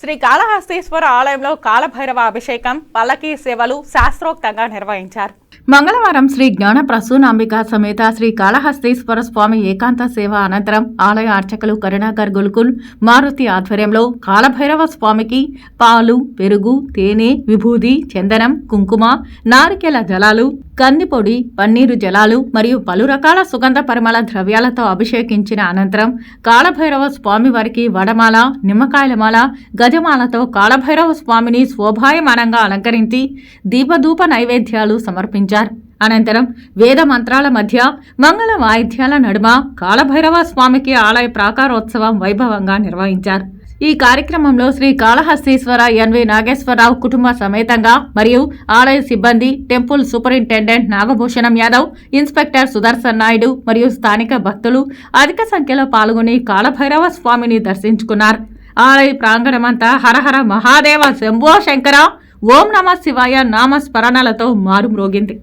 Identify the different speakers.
Speaker 1: శ్రీ కాళహస్తీశ్వర ఆలయంలో కాలభైరవ అభిషేకం పల్లకీ సేవలు శాస్త్రోక్తంగా నిర్వహించారు. మంగళవారం శ్రీ జ్ఞాన ప్రసూనాంబిక సమేత శ్రీ కాళహస్తీశ్వర స్వామి ఏకాంత సేవ అనంతరం ఆలయ అర్చకులు కరుణాకర్ గుల్కుల్ మారుతి ఆధ్వర్యంలో కాలభైరవ స్వామికి పాలు పెరుగు తేనె విభూది చందనం కుంకుమ నారికెల జలాలు కందిపొడి పన్నీరు జలాలు మరియు పలు రకాల సుగంధ పరిమళ ద్రవ్యాలతో అభిషేకించిన అనంతరం కాళభైరవ స్వామి వారికి వడమాల నిమ్మకాయలమాల గజమాలతో కాళభైరవ స్వామిని శోభాయమానంగా అలంకరించి దీపధూప నైవేద్యాలు సమర్పించారు. అనంతరం వేద మంత్రాల మధ్య మంగళ వాయిద్యాల నడుమ కాళభైరవ స్వామికి ఆలయ ప్రాకారోత్సవం వైభవంగా నిర్వహించారు. ఈ కార్యక్రమంలో శ్రీ కాళహస్తీశ్వర ఎన్వి నాగేశ్వరరావు కుటుంబ సమేతంగా మరియు ఆలయ సిబ్బంది temple superintendent Nagabhushanam Yadav inspector Sudarshan Naidu మరియు స్థానిక భక్తులు అధిక సంఖ్యలో పాల్గొని కాళభైరవ స్వామిని దర్శించుకున్నారు. ఆలయ ప్రాంగణమంతా హరహర మహాదేవ శంభో శంకర ఓం నమ శివాయ నామస్మరణలతో మారుమ్రోగింది.